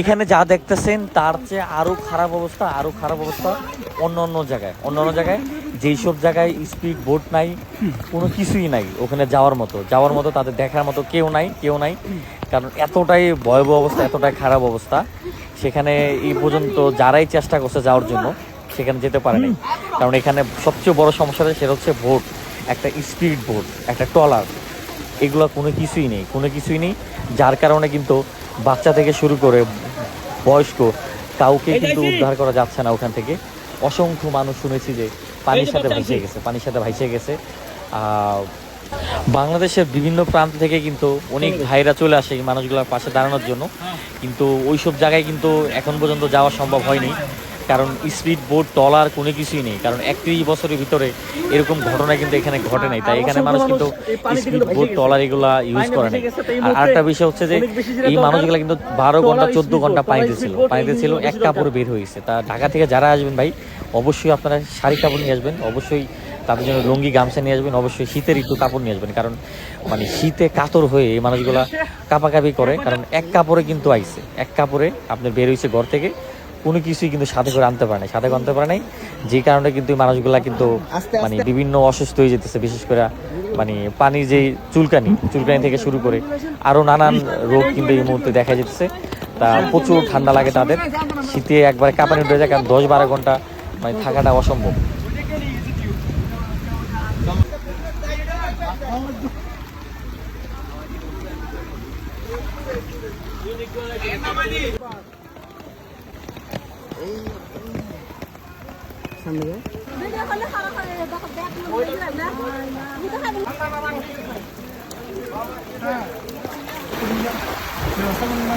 এখানে যা দেখতেছেন, তার চেয়ে আরও খারাপ অবস্থা, আরও খারাপ অবস্থা অন্য অন্য জায়গায়। অন্য অন্য জায়গায় যেই সব জায়গায় স্পিড বোট নাই, কোনো কিছুই নাই ওখানে যাওয়ার মতো। যাওয়ার মতো তাদের দেখার মতো কেউ নাই কেউ নাই। কারণ এতটাই ভয়াবহ অবস্থা, এতটাই খারাপ অবস্থা। সেখানে এই পর্যন্ত যারাই চেষ্টা করছে যাওয়ার জন্য, সেখানে যেতে পারেনি কারণ এখানে সবচেয়ে বড় সমস্যাটা সেটা হচ্ছে বোট একটা স্পিড বোট একটা ট্রলার। এগুলো কোনো কিছুই নেই, কোনো কিছুই নেই। যার কারণে কিন্তু বাচ্চা থেকে শুরু করে বয়স্ক কাউকে কিন্তু উদ্ধার করা যাচ্ছে না ওখান থেকে। অসংখ্য মানুষ শুনেছি যে পানির সাথে ভাইসে গেছে পানির সাথে ভাইসে গেছে। বাংলাদেশের বিভিন্ন প্রান্ত থেকে কিন্তু অনেক ভাইরা চলে আসে এই মানুষগুলোর পাশে দাঁড়ানোর জন্য। কিন্তু ওইসব জায়গায় কিন্তু এখন পর্যন্ত যাওয়া সম্ভব হয়নি। কারণ স্পিড বোট টলার কোনো কিছুই নেই। কারণ একত্রিশ বছরের ভিতরে এরকম ঘটনা কিন্তু এখানে ঘটে নাই। তাই এখানে মানুষ কিন্তু স্পিড বোট টলার এগুলা ইউজ করে নাই। আর আরেকটা বিষয় হচ্ছে যে এই মানুষগুলা কিন্তু বারো ঘণ্টা চোদ্দ ঘণ্টা পানিতে ছিল পানিতে ছিল এক কাপড় বের হয়েছে। তা ঢাকা থেকে যারা আসবেন ভাই অবশ্যই আপনারা শাড়ি কাপড় নিয়ে আসবেন। অবশ্যই তাদের জন্য লুঙ্গি গামছা নিয়ে আসবেন। অবশ্যই শীতের একটু কাপড় নিয়ে আসবেন। কারণ মানে শীতে কাতর হয়ে এই মানুষগুলা কাপাকাপি করে। কারণ এক কাপড়ে কিন্তু আইছে। এক কাপড়ে আপনার বের হয়েছে ঘর থেকে। কোনো কিছুই কিন্তু সাথে করে আনতে পারে নাই সাথে করে আনতে পারে নাই। যে কারণে কিন্তু মানুষগুলা কিন্তু মানে বিভিন্ন অসুস্থ হয়ে যেতেছে বিশেষ করে মানে পানি যে চুলকানি চুলকানি থেকে শুরু করে আরও নানান রোগ কিন্তু এই মুহূর্তে দেখা যেতেছে তা প্রচুর ঠান্ডা লাগে তাদের। শীতে একবারে কাঁপানি উঠে যায় কারণ দশ বারো ঘণ্টা মানে থাকাটা অসম্ভব। ভিডিও করলে খারাপ করে দেখো ব্যাগ নিয়ে দিলাম না আমি তো খাবি ব্যবস্থা করুন না